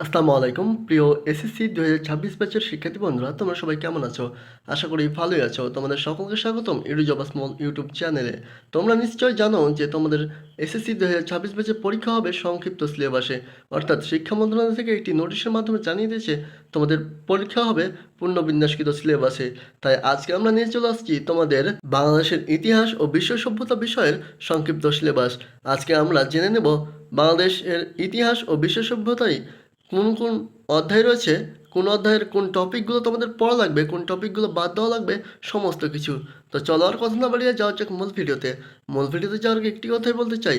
আসসালামু আলাইকুম। প্রিয় এসএসসি দু হাজার ছাব্বিশ ব্যাচের শিক্ষার্থী বন্ধুরা, তোমরা সবাই কেমন আছো? আশা করি ভালোই আছো। তোমাদের সকলকে স্বাগতম ইউটিউব স্মল ইউটিউব চ্যানেলে তোমরা নিশ্চয়ই জানো যে তোমাদের এসএসসি দু হাজার ছাব্বিশ ব্যাচের পরীক্ষা হবে সংক্ষিপ্ত সিলেবাসে অর্থাৎ শিক্ষা মন্ত্রণালয় থেকে একটি নোটিশের মাধ্যমে জানিয়ে দিয়েছে, তোমাদের পরীক্ষা হবে পূর্ণ বিন্যাসকৃত সিলেবাসে তাই আজকে আমরা নিয়ে চলে আসছি তোমাদের বাংলাদেশের ইতিহাস ও বিশ্ব সভ্যতা বিষয়ের সংক্ষিপ্ত সিলেবাস আজকে আমরা জেনে নেব বাংলাদেশের ইতিহাস ও বিশ্ব সভ্যতায় কোন কোন অধ্যায় রয়েছে, কোন অধ্যায়ের কোন টপিকগুলো তোমাদের পড়া লাগবে, কোন টপিকগুলো বাদ দেওয়া লাগবে, সমস্ত কিছু। তো চলো আর কথা না বাড়িয়ে যাওয়া যাক মূল ভিডিওতে। মূল ভিডিওতে যাওয়ার একটি কথাই বলতে চাই।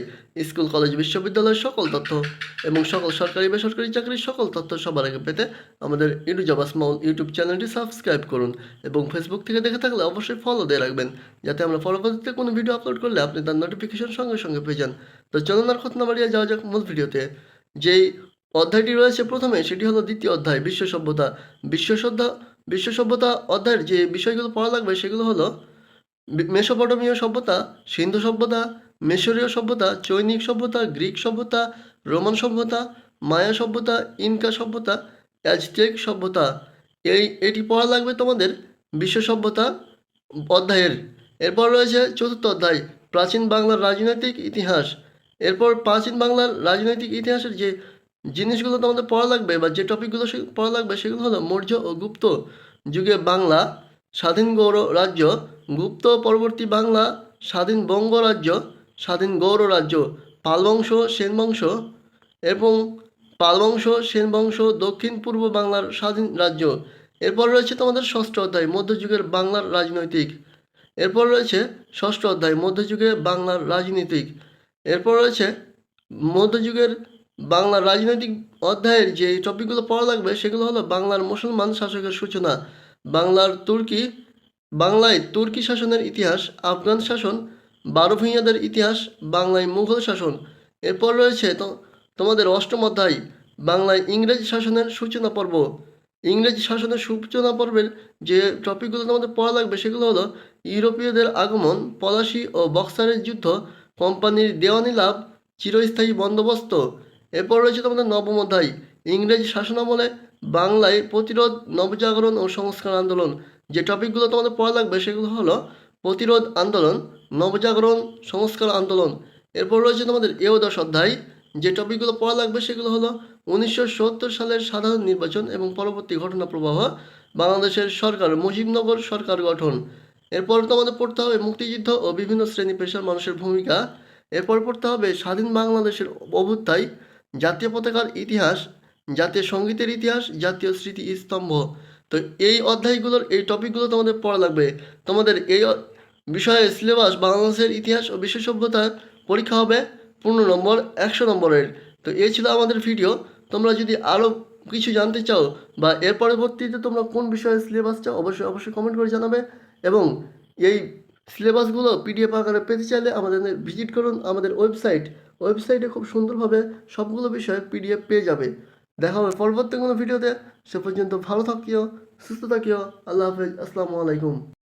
স্কুল, কলেজ, বিশ্ববিদ্যালয়ের সকল তথ্য এবং সকল সরকারি, বেসরকারি চাকরির সকল তথ্য সবার আগে পেতে আমাদের ইউটিউব জবা স্মল ইউটিউব চ্যানেলটি সাবস্ক্রাইব করুন এবং ফেসবুক থেকে দেখে থাকলে অবশ্যই ফলো দিয়ে রাখবেন, যাতে আমরা পরবর্তীতে কোনো ভিডিও আপলোড করলে আপনি তার নোটিফিকেশন সঙ্গে সঙ্গে পেয়ে যান। তো চলুন আর কথা না বাড়িয়ে যাওয়া যাক মূল ভিডিওতে। যেই অধ্যায়টি রয়েছে প্রথমে, সেটি হলো দ্বিতীয় অধ্যায়, বিশ্ব সভ্যতা। বিশ্ব সভ্যতা বিশ্ব সভ্যতা অধ্যায়ের যে বিষয়গুলো পড়া লাগবে, সেগুলো হলো মেসোপটেমীয় সভ্যতা, সিন্ধু সভ্যতা মেশরীয় সভ্যতা, চৈনিক সভ্যতা, গ্রিক সভ্যতা, রোমান সভ্যতা, মায়া সভ্যতা, ইনকা সভ্যতা, অ্যাজটেক সভ্যতা। এই, এটি পড়া লাগবে তোমাদের বিশ্ব সভ্যতা অধ্যায়ের। এরপর রয়েছে চতুর্থ অধ্যায়, প্রাচীন বাংলার রাজনৈতিক ইতিহাস। এরপর প্রাচীন বাংলার রাজনৈতিক ইতিহাসের যে জিনিসগুলো তোমাদের পড়া লাগবে বা যে টপিকগুলো পড়া লাগবে সেগুলো হলো মৌর্য ও গুপ্ত যুগে বাংলা, স্বাধীন গৌর রাজ্য, গুপ্ত পরবর্তী বাংলা, স্বাধীন বঙ্গ রাজ্য, স্বাধীন গৌর রাজ্য পাল বংশ সেন বংশ এবং পাল বংশ সেন বংশ দক্ষিণ পূর্ব বাংলার স্বাধীন রাজ্য। এরপর রয়েছে তোমাদের ষষ্ঠ অধ্যায় মধ্যযুগের বাংলার রাজনৈতিক। এরপর রয়েছে ষষ্ঠ অধ্যায় মধ্যযুগে বাংলার রাজনীতিক। এরপর রয়েছে মধ্যযুগের বাংলার রাজনৈতিক অধ্যায়ের যে টপিকগুলো পড়া লাগবে, সেগুলো হলো বাংলার মুসলমান শাসকের সূচনা। বাংলার তুর্কি, বাংলায় তুর্কি শাসনের ইতিহাস, আফগান শাসন বারো ভূঁইয়াদের ইতিহাস, বাংলায় মুঘল শাসন। এরপর রয়েছে তো, তোমাদের অষ্টম অধ্যায়, বাংলায় ইংরেজ শাসনের সূচনা পর্ব। ইংরেজ শাসনের সূচনা পর্বের যে টপিকগুলো তোমাদের পড়া লাগবে, সেগুলো হলো ইউরোপীয়দের আগমন, পলাশি ও বক্সারের যুদ্ধ, কোম্পানির দেওয়ানি লাভ, চিরস্থায়ী বন্দোবস্ত এরপর রয়েছে তোমাদের নবম অধ্যায়, ইংরেজ শাসনামলে বাংলায় প্রতিরোধ, নবজাগরণ ও সংস্কার আন্দোলন। যে টপিকগুলো তোমাদের পড়া লাগবে সেগুলো হলো প্রতিরোধ আন্দোলন, নবজাগরণ, সংস্কার আন্দোলন। এরপর রয়েছে তোমাদের এওদশ অধ্যায়, যে টপিকগুলো পড়া লাগবে সেগুলো হলো উনিশশো সত্তর সালের সাধারণ নির্বাচন এবং পরবর্তী ঘটনা প্রবাহ, বাংলাদেশের সরকার, মুজিবনগর সরকার গঠন। এরপর তোমাদের পড়তে হবে মুক্তিযুদ্ধ ও বিভিন্ন শ্রেণি পেশার মানুষের ভূমিকা। এরপর পড়তে হবে স্বাধীন বাংলাদেশের অভ্যুত্থায় জাতীয় পতাকার ইতিহাস, জাতীয় সঙ্গীতের ইতিহাস, জাতীয় স্মৃতি স্তম্ভ। তো এই অধ্যায়গুলোর, এই টপিকগুলো তোমাদের পড়া লাগবে। তোমাদের এই বিষয়ে সিলেবাস, বাংলাদেশের ইতিহাস ও বিশ্ব সভ্যতার পরীক্ষা হবে পনেরো নম্বর, একশো নম্বরের। তো এই ছিল আমাদের ভিডিও। তোমরা যদি আরও কিছু জানতে চাও বা এর পরবর্তীতে তোমরা কোন বিষয়ে সিলেবাস চাও, অবশ্যই অবশ্যই কমেন্ট করে জানাবে। এবং এই সিলেবাসগুলো পিডিএফ আকারে পেতে চাইলে আমাদের ভিজিট করুন আমাদের ওয়েবসাইট ওয়েবসাইটে খুব সুন্দরভাবে সবগুলো বিষয়ে পিডিএফ পেয়ে যাবে। দেখা হবে পরবর্তী কোনো ভিডিওতে। সে পর্যন্ত ভালো থাকিও, সুস্থ থাকিও। আল্লাহ হাফেজ। আসসালামু আলাইকুম।